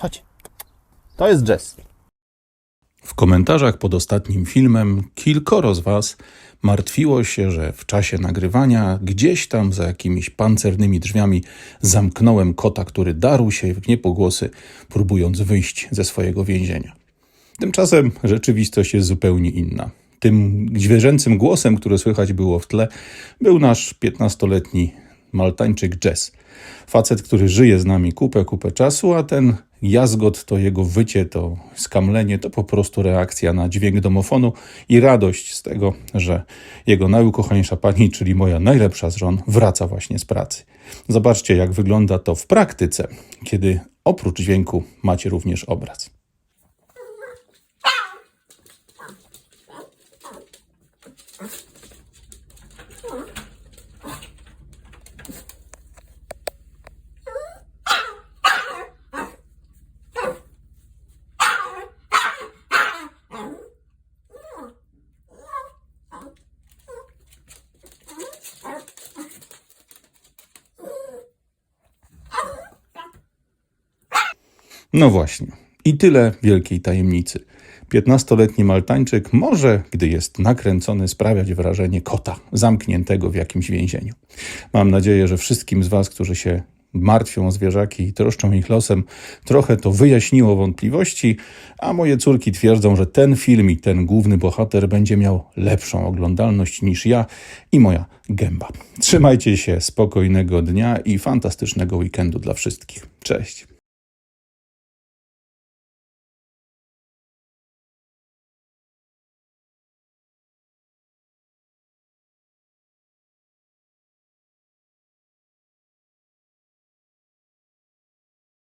Chodź. To jest Jess. W komentarzach pod ostatnim filmem kilkoro z Was martwiło się, że w czasie nagrywania gdzieś tam za jakimiś pancernymi drzwiami zamknąłem kota, który darł się w niepogłosy, próbując wyjść ze swojego więzienia. Tymczasem rzeczywistość jest zupełnie inna. Tym zwierzęcym głosem, który słychać było w tle, był nasz 15-letni maltańczyk Jess. Facet, który żyje z nami kupę, kupę czasu, a ten jazgot, to jego wycie, to skamlenie, to po prostu reakcja na dźwięk domofonu i radość z tego, że jego najukochańsza pani, czyli moja najlepsza z żon, wraca właśnie z pracy. Zobaczcie, jak wygląda to w praktyce, kiedy oprócz dźwięku macie również obraz. No właśnie. I tyle wielkiej tajemnicy. 15-letni Maltańczyk może, gdy jest nakręcony, sprawiać wrażenie kota zamkniętego w jakimś więzieniu. Mam nadzieję, że wszystkim z Was, którzy się martwią o zwierzaki i troszczą ich losem, trochę to wyjaśniło wątpliwości, a moje córki twierdzą, że ten film i ten główny bohater będzie miał lepszą oglądalność niż ja i moja gęba. Trzymajcie się, spokojnego dnia i fantastycznego weekendu dla wszystkich. Cześć.